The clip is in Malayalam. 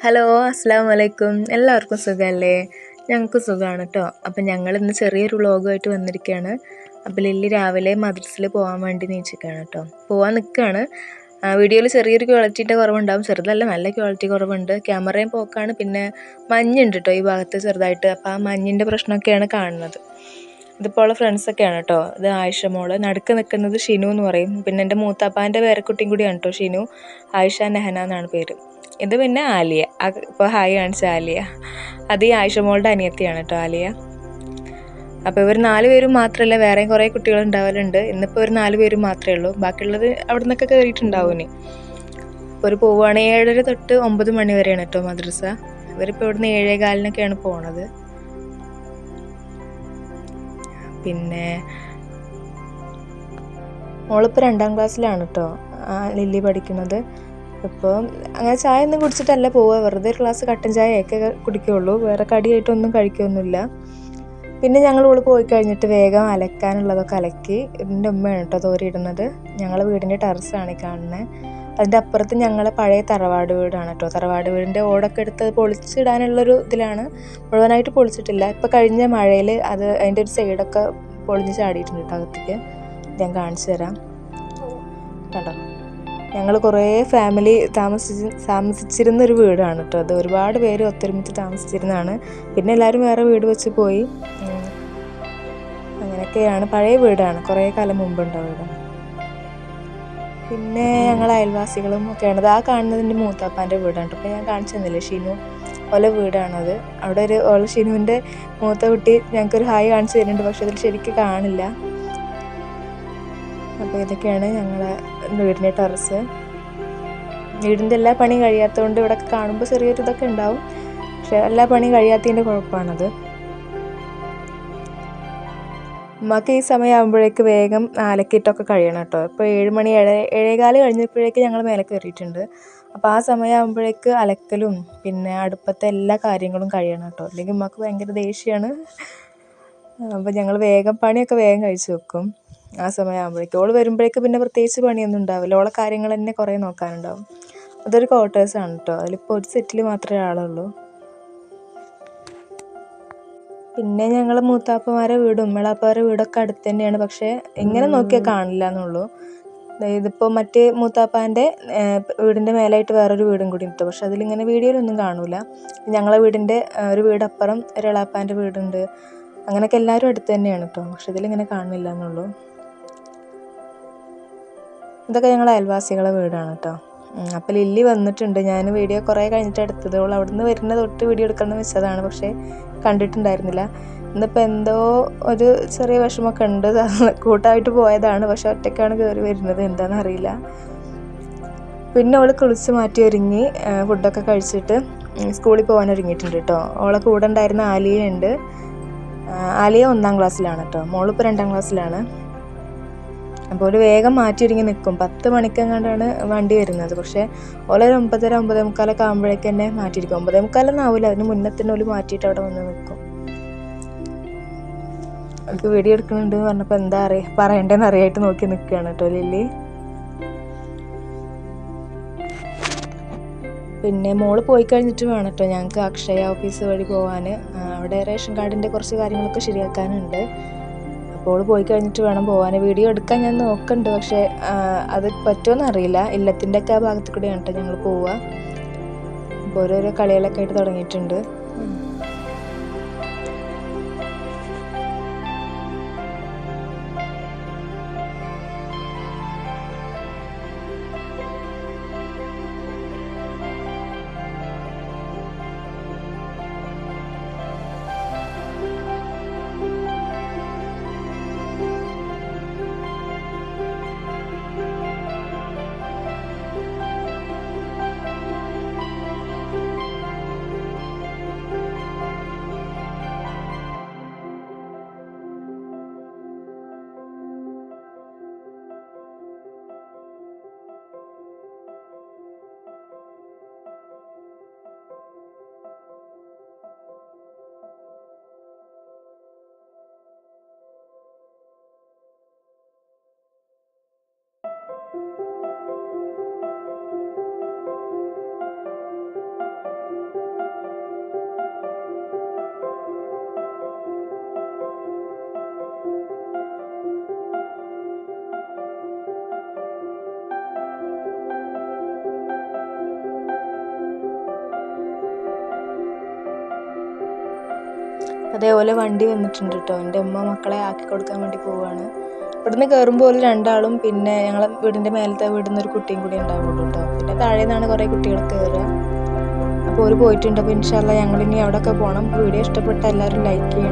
ഹലോ അസ്സാം വലൈക്കും എല്ലാവർക്കും സുഖമല്ലേ ഞങ്ങൾക്ക് സുഖമാണ് കേട്ടോ അപ്പം ഞങ്ങൾ ഇന്ന് ചെറിയൊരു വ്ളോഗുമായിട്ട് വന്നിരിക്കുകയാണ് അപ്പോൾ ലില്ലി രാവിലെ മദ്രസിൽ പോകാൻ വേണ്ടി നീച്ചിരിക്കുകയാണ് കേട്ടോ പോകാൻ നിൽക്കുകയാണ് വീഡിയോയിൽ ചെറിയൊരു ക്വാളിറ്റീന്റെ കുറവുണ്ടാവും. ചെറുതല്ല നല്ല ക്വാളിറ്റി കുറവുണ്ട്. ക്യാമറയും പോക്കാണ്. പിന്നെ മഞ്ഞുണ്ട് കേട്ടോ ഈ ഭാഗത്ത് ചെറുതായിട്ട്. അപ്പോൾ ആ മഞ്ഞിന്റെ പ്രശ്നമൊക്കെയാണ് കാണുന്നത്. ഇതിപ്പോൾ ഉള്ള ഫ്രണ്ട്സൊക്കെയാണ് കേട്ടോ ഇത് ആയിഷ മോൾ. നടുക്ക് നിൽക്കുന്നത് ഷിനു എന്ന് പറയും. പിന്നെ എന്റെ മൂത്താപ്പാന്റെ പേരക്കുട്ടിയും കൂടിയാണ് കേട്ടോ ഷിനു. ആയിഷ നെഹന എന്നാണ് പേര്. ഇത് പിന്നെ ആലിയ. ഇപ്പോൾ ഹായ് കാണിച്ച ആലിയ. അത് ഈ ആയിഷ മോളുടെ അനിയത്തിയാണ് കേട്ടോ ആലിയ. അപ്പോൾ ഇവർ നാല് പേരും മാത്രമല്ല വേറെയും കുറേ കുട്ടികൾ ഉണ്ടാവലുണ്ട്. ഇന്നിപ്പോൾ ഒരു നാല് പേരും മാത്രമേ ഉള്ളൂ. ബാക്കിയുള്ളത് അവിടെ നിന്നൊക്കെ കയറിയിട്ടുണ്ടാവും ഇനി. ഇപ്പോൾ ഒരു പോവുകയാണെങ്കിൽ ഏഴര തൊട്ട് ഒമ്പത് മണി വരെയാണ് കേട്ടോ മദ്രസ. ഇവരിപ്പോൾ ഇവിടുന്ന് ഏഴേ കാലിനൊക്കെയാണ് പോണത്. പിന്നെ മോളിപ്പോൾ രണ്ടാം ക്ലാസ്സിലാണ് കേട്ടോ ലില്ലി പഠിക്കുന്നത്. ഇപ്പോൾ അങ്ങനെ ചായ ഒന്നും കുടിച്ചിട്ടല്ല പോവുക. വെറുതെ ഒരു ഗ്ലാസ് കട്ടൻ ചായയൊക്കെ കുടിക്കുകയുള്ളൂ വേറെ കടിയായിട്ടൊന്നും കഴിക്കുകയൊന്നുമില്ല പിന്നെ ഞങ്ങൾ ഇവിടെ പോയി കഴിഞ്ഞിട്ട് വേഗം അലക്കാനുള്ളതൊക്കെ അലക്കി എന്റെ ഉമ്മയാണ് കേട്ടോ തോരിയിടുന്നത്. ഞങ്ങളെ വീടിന്റെ ടെറസാണ് ഈ കാണുന്നത് അതിന്റെ അപ്പുറത്ത് ഞങ്ങളെ പഴയ തറവാട് വീടാണ് കേട്ടോ. തറവാട് വീടിന്റെ ഓടൊക്കെ എടുത്ത് പൊളിച്ചിടാനുള്ളൊരു ഇതിലാണ്. മുഴുവനായിട്ട് പൊളിച്ചിട്ടില്ല. ഇപ്പോൾ കഴിഞ്ഞ മഴയിൽ അത് അതിന്റെ ഒരു സൈഡൊക്കെ പൊളിഞ്ഞ് ചാടിയിട്ടുണ്ട് കേട്ടോ അകത്തേക്ക്. ഞാൻ കാണിച്ചു തരാം. കേട്ടോ ഞങ്ങൾ കുറേ ഫാമിലി താമസിച്ച് താമസിച്ചിരുന്ന ഒരു വീടാണ് കേട്ടോ അത് ഒരുപാട് പേര് ഒത്തൊരുമിച്ച് താമസിച്ചിരുന്നതാണ്. പിന്നെ എല്ലാവരും വേറെ വീട് വെച്ച് പോയി. അങ്ങനെയൊക്കെയാണ് പഴയ വീടാണ്. കുറേ കാലം മുമ്പുണ്ടോ അവിടെ പിന്നെ ഞങ്ങൾ അയൽവാസികളും ഒക്കെയാണ്. ആ കാണുന്നതിന്റെ മൂത്താപ്പാന്റെ വീടാണ് കേട്ടോ ഞാൻ കാണിച്ചു തന്നില്ലേ ഷിനു? ഓല വീടാണത് അവിടെ ഒരു ഓല ഷിനുവിന്റെ മൂത്ത കുട്ടി ഞങ്ങൾക്കൊരു ഹായ് കാണിച്ചു തരുന്നുണ്ട്. പക്ഷെ അതിൽ ശരിക്കും കാണില്ല. അപ്പോൾ ഇതൊക്കെയാണ് ഞങ്ങളെ വീടിന്റെ ടെറസ്. വീടിന്റെ എല്ലാ പണി കഴിയാത്തതുകൊണ്ട് ഇവിടെ കാണുമ്പോൾ ചെറിയൊരു ഇതൊക്കെ ഉണ്ടാവും. പക്ഷെ എല്ലാ പണി കഴിയാത്തതിന്റെ കുഴപ്പമാണത്. ഉമ്മക്ക് ഈ സമയമാകുമ്പോഴേക്ക് വേഗം അലക്കിയിട്ടൊക്കെ കഴിയണം കേട്ടോ. ഇപ്പോൾ ഏഴ് മണി ഏഴ് ഏഴേകാൽ കഴിഞ്ഞപ്പോഴേക്ക് ഞങ്ങൾ മേലെ കയറിയിട്ടുണ്ട്. അപ്പോൾ ആ സമയമാകുമ്പോഴേക്ക് അലക്കലും പിന്നെ അടുപ്പത്തെ എല്ലാ കാര്യങ്ങളും കഴിയണം കേട്ടോ. അല്ലെങ്കിൽ ഉമ്മക്ക് ഭയങ്കര ദേഷ്യമാണ് അപ്പോൾ ഞങ്ങൾ വേഗം പണിയൊക്കെ വേഗം കഴിച്ചു വെക്കും. ആ സമയമാകുമ്പോഴേക്കും. ഓൾ വരുമ്പോഴേക്ക് പിന്നെ പ്രത്യേകിച്ച് പണിയൊന്നും ഉണ്ടാവില്ല. ഓളെ കാര്യങ്ങൾ തന്നെ കുറേ നോക്കാനുണ്ടാവും. അതൊരു ക്വാർട്ടേഴ്സാണ് കേട്ടോ അതിലിപ്പോൾ ഒരു സെറ്റിൽ മാത്രമേ ആളുള്ളൂ. പിന്നെ ഞങ്ങൾ മൂത്താപ്പമാരെ വീടും ഉമ്മളാപ്പമാരെ വീടൊക്കെ അടുത്ത് തന്നെയാണ്. പക്ഷേ എങ്ങനെ നോക്കിയാൽ കാണില്ല എന്നുള്ളൂ. ഇതിപ്പോൾ മറ്റേ മൂത്താപ്പാന്റെ വീടിന്റെ മേലായിട്ട് വേറൊരു വീടും കൂടി ഉണ്ട്. പക്ഷെ അതിലിങ്ങനെ വീഡിയോയിലൊന്നും കാണൂല. ഞങ്ങളെ വീടിന്റെ ഒരു വീടപ്പുറം ഒരു ഒരെളാപ്പാന്റെ വീടുണ്ട്. അങ്ങനെയൊക്കെ എല്ലാവരും അടുത്ത് തന്നെയാണ് കേട്ടോ പക്ഷെ ഇതിലിങ്ങനെ കാണുന്നില്ല എന്നുള്ളൂ. ഇതൊക്കെ ഞങ്ങൾ അയൽവാസികളെ വീടാണ് കേട്ടോ അപ്പോൾ ലില്ലി വന്നിട്ടുണ്ട്. ഞാൻ വീഡിയോ കുറേ കഴിഞ്ഞിട്ട് എടുത്തത് അവൾ അവിടുന്ന് വരുന്ന തൊട്ട് വീഡിയോ എടുക്കണമെന്ന് വെച്ചതാണ് പക്ഷേ കണ്ടിട്ടുണ്ടായിരുന്നില്ല. ഇന്നിപ്പോൾ എന്തോ ഒരു ചെറിയ വിഷമമൊക്കെ ഉണ്ട്. കൂട്ടായിട്ട് പോയതാണ്. പക്ഷെ ഒറ്റയ്ക്കാണ് കയറി വരുന്നത്. എന്താണെന്ന് അറിയില്ല. പിന്നെ അവൾ കുളിച്ച് മാറ്റി ഒരുങ്ങി ഫുഡൊക്കെ കഴിച്ചിട്ട് സ്കൂളിൽ പോകാൻ ഒരുങ്ങിയിട്ടുണ്ട് കേട്ടോ അവളെ കൂടെ ഉണ്ടായിരുന്ന ആലിയ ഉണ്ട്. ആലിയ ഒന്നാം ക്ലാസ്സിലാണ് കേട്ടോ മോളിപ്പോൾ രണ്ടാം ക്ലാസ്സിലാണ്. അപ്പോൾ ഒരു വേഗം മാറ്റി ഒരുങ്ങി നിൽക്കും. പത്ത് മണിക്കെങ്ങാണ്ടാണ് വണ്ടി വരുന്നത്. പക്ഷേ ഓല ഒരു ഒമ്പതര ഒമ്പതേ മുക്കാലൊക്കെ ആകുമ്പോഴേക്ക് തന്നെ മാറ്റിയിരിക്കും. ഒമ്പതേ മുക്കാലൊന്നും ആവില്ല അതിന് മുന്നേ തന്നെ ഓൽ മാറ്റിയിട്ട് അവിടെ വന്ന് നിൽക്കും. എനിക്ക് വീഡിയോ എടുക്കുന്നുണ്ട് എന്ന് പറഞ്ഞപ്പോൾ എന്താ അറിയ പറയണ്ടേന്ന് അറിയായിട്ട് നോക്കി നിൽക്കുകയാണ് കേട്ടോ ലില്ലി. പിന്നെ മോൾ പോയി കഴിഞ്ഞിട്ട് വേണം കേട്ടോ. ഞങ്ങൾക്ക് അക്ഷയ ഓഫീസ് വഴി പോകാൻ അവിടെ റേഷൻ കാർഡിന്റെ കുറച്ച് കാര്യങ്ങളൊക്കെ ശരിയാക്കാനുണ്ട്. അപ്പോൾ പോയി കഴിഞ്ഞിട്ട് വേണം പോകാൻ വീഡിയോ എടുക്കാൻ ഞാൻ നോക്കുന്നുണ്ട് പക്ഷേ അത് പറ്റുമെന്ന് അറിയില്ല. ഇല്ലത്തിന്റെ ഒക്കെ ആ ഭാഗത്ത് കൂടെയാണ് കേട്ടോ ഞങ്ങൾ പോവുക. അപ്പോൾ ഓരോരോ കളികളൊക്കെ ആയിട്ട് തുടങ്ങിയിട്ടുണ്ട്. അതേപോലെ വണ്ടി വന്നിട്ടുണ്ട് കേട്ടോ എന്റെ ഉമ്മ മക്കളെ ആക്കി കൊടുക്കാൻ വേണ്ടി പോവുകയാണ് ഇവിടുന്ന് കയറുമ്പോൾ രണ്ടാളും പിന്നെ ഞങ്ങളെ വീടിന്റെ മേലത്തെ വീടിൽ ഒരു കുട്ടിയും കൂടി ഉണ്ടാവുള്ളൂ കേട്ടോ പിന്നെ താഴെ നിന്നാണ് കുറേ കുട്ടികൾ കയറുക അപ്പോൾ ഒരു പോയിട്ടുണ്ട്. അപ്പോൾ ഇൻഷാല്ല ഞങ്ങളിനി അവിടെയൊക്കെ പോകണം വീഡിയോ ഇഷ്ടപ്പെട്ട എല്ലാവരും ലൈക്ക് ചെയ്യണം.